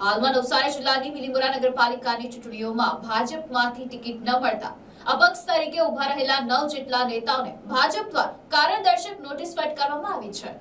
હાલમાં નવસારી જિલ્લાની મિલીમોરા નગરપાલિકાની ચૂંટણીઓમાં ભાજપમાંથી ટિકિટ ન મળતા. અપક્ષ તરીકે ઊભા રહેલા નવ જેટલા નેતાઓને ભાજપ દ્વારા કારણદર્શક નોટિસ ફટકારવામાં આવી છે.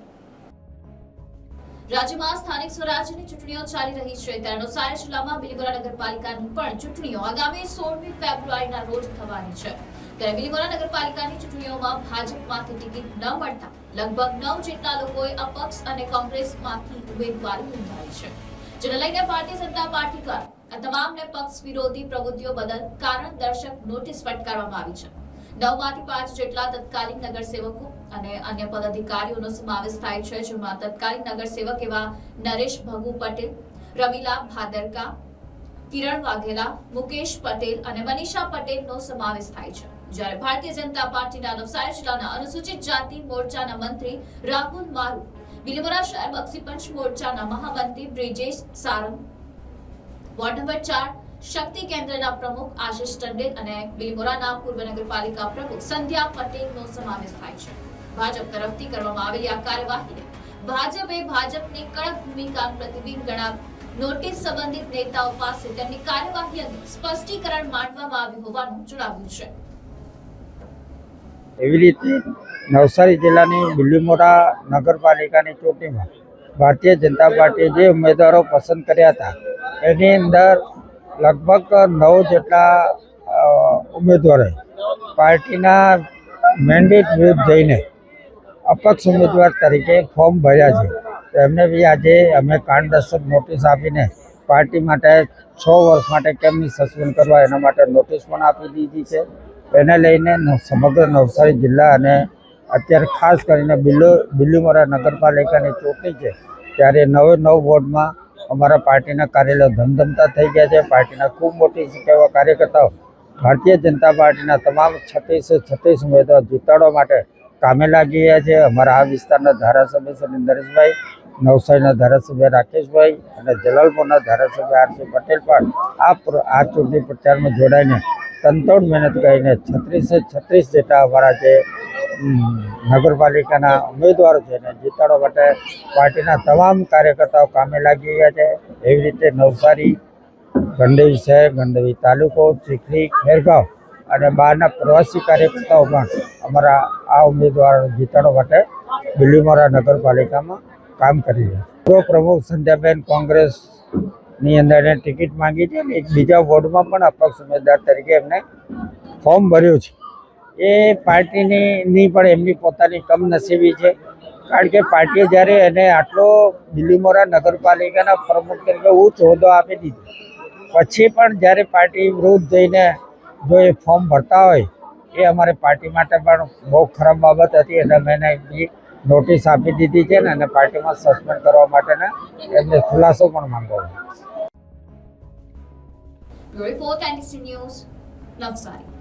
રાજ્યમાં સ્થાનિક સ્વરાજ્યની ચૂંટણીઓ ચાલી રહી છે. ત્યારે નવસારી જિલ્લામાં બિલીમોરા નગરપાલિકાની પણ ચૂંટણીઓ આગામી સોળમી ફેબ્રુઆરીના રોજ થવાની છે. ત્યારે બિલીમોરા નગરપાલિકાની ચૂંટણીઓમાં ભાજપમાંથી ટિકિટ ન મળતા લગભગ નવ જેટલા લોકોએ અપક્ષ અને કોંગ્રેસમાંથી ઉમેદવારી નોંધાવી છે. જેને ભારતીય જનતા પાર્ટી દ્વારા આ તમામને પક્ષ વિરોધી પ્રવૃત્તિઓ બદલ કારણ દર્શક નોટિસ ફટકારવામાં આવી છે. નવમાંથી પાંચ જેટલા તત્કાલીન નગરસેવકો અને અન્ય પદાધિકારીઓનો સમાવેશ થાય છે, જેમાં તત્કાલીન નગરસેવક એવા નરેશ ભગુ પટેલ, રમીલા ભાદરકા, કિરણ વાઘેલા, મુકેશ પટેલ અને મનીષા પટેલનો સમાવેશ થાય છે. જ્યારે ભારતીય જનતા પાર્ટીના નવસારી જિલ્લાના અનુસૂચિત જાતિ મોરચાના મંત્રી રાહુલ મારુ બિલીમોરા શહેર બક્ષીપંચ મોરચાના મહામંત્રી બ્રિજેશ સારંગ. વોર્ડ નંબર ચાર, શક્તિ કેન્દ્રના પ્રમુખ આશિષ ટંડેલ અને બિલીમોરાના પૂર્વ નગરપાલિકા પ્રમુખ સંધ્યા પટેલનો સમાવેશ થાય છે. ભાજપ તરફથી કરવામાં આવેલી આ કાર્યવાહીને ભાજપે ભાજપની કડક ભૂમિકા પ્રતિબિંબ ગણાવી નોટિસ સંબંધિત નેતાઓ પાસે તેમની કાર્યવાહી અંગે સ્પષ્ટીકરણ માંડવામાં આવ્યું હોવાનું જણાવ્યું છે. એવી રીતે નવસારી જિલ્લાની બિલીમોરા નગરપાલિકાની ચૂંટણીમાં ભારતીય જનતા પાર્ટીએ જે ઉમેદવારો પસંદ કર્યા હતા, એની અંદર લગભગ નવ જેટલા ઉમેદવારોએ પાર્ટીના મેન્ડેટ વિરુદ્ધ જઈને અપક્ષ ઉમેદવાર તરીકે ફોર્મ ભર્યા છે. તો એમને બી આજે અમે કારણદર્શક નોટિસ આપીને પાર્ટી માટે છ વર્ષ માટે કેમની સસ્પેન્ડ કરવા એના માટે નોટિસ પણ આપી દીધી છે. એને લઈને સમગ્ર નવસારી જિલ્લા અને અત્યારે ખાસ કરીને બિલ્લુ બિલ્લીમોરા નગરપાલિકાની ચોકી છે, ત્યારે નવે નવ વોર્ડમાં અમારા પાર્ટીના કાર્યાલયો ધમધમતા થઈ ગયા છે. પાર્ટીના ખૂબ મોટી એવા કાર્યકર્તાઓ ભારતીય જનતા પાર્ટીના તમામ છત્રીસે છત્રીસ ઉમેદવાર જીતાડવા માટે કામે લાગી ગયા છે. અમારા આ વિસ્તારના ધારાસભ્ય શ્રી નરેશભાઈ, નવસારીના ધારાસભ્ય રાકેશભાઈ અને જલાલપુરના ધારાસભ્ય આરસી પટેલ પણ આ આ ચૂંટણી પ્રચારમાં જોડાઈને તંતોડ મહેનત કરીને છત્રીસે છત્રીસ જેટલા અમારા જે નગરપાલિકાના ઉમેદવારો છે એને જીતાડવા માટે પાર્ટીના તમામ કાર્યકર્તાઓ કામે લાગી ગયા છે. એવી રીતે નવસારી, ગંડવી શહેર, ગંડવી તાલુકો, ચીખલી, ખેરગાંવ અને બહારના પ્રવાસી કાર્યકર્તાઓ પણ અમારા આ ઉમેદવારો જીતાડવા માટે બિલીમોરા નગરપાલિકામાં કામ કરી રહ્યા છે. પૂર્વ પ્રમુખ સંધ્યાબેન કોંગ્રેસની અંદર એને ટિકિટ માંગી છે અને એક બીજા વોર્ડમાં પણ અપક્ષ ઉમેદવાર તરીકે એમને ફોર્મ ભર્યું છે. એ પાર્ટીની નહીં પણ એમની પોતાની કમનસીબી છે. કારણ કે પાર્ટીએ જ્યારે એને આટલો દિલ્હીમોરા નગરપાલિકાના પ્રમુખ તરીકે ઉચ્ચ હોદ્દો આપી દીધો. પછી પણ જ્યારે પાર્ટી વિરુદ્ધ જઈને જો એ ફોર્મ ભરતા હોય, એ અમારે પાર્ટી માટે પણ બહુ ખરાબ બાબત હતી એટલે મેં એને નોટિસ આપી દીધી છે ને અને પાર્ટીમાં સસ્પેન્ડ કરવા માટેના એમને ખુલાસો પણ માંગો. Report news Navsari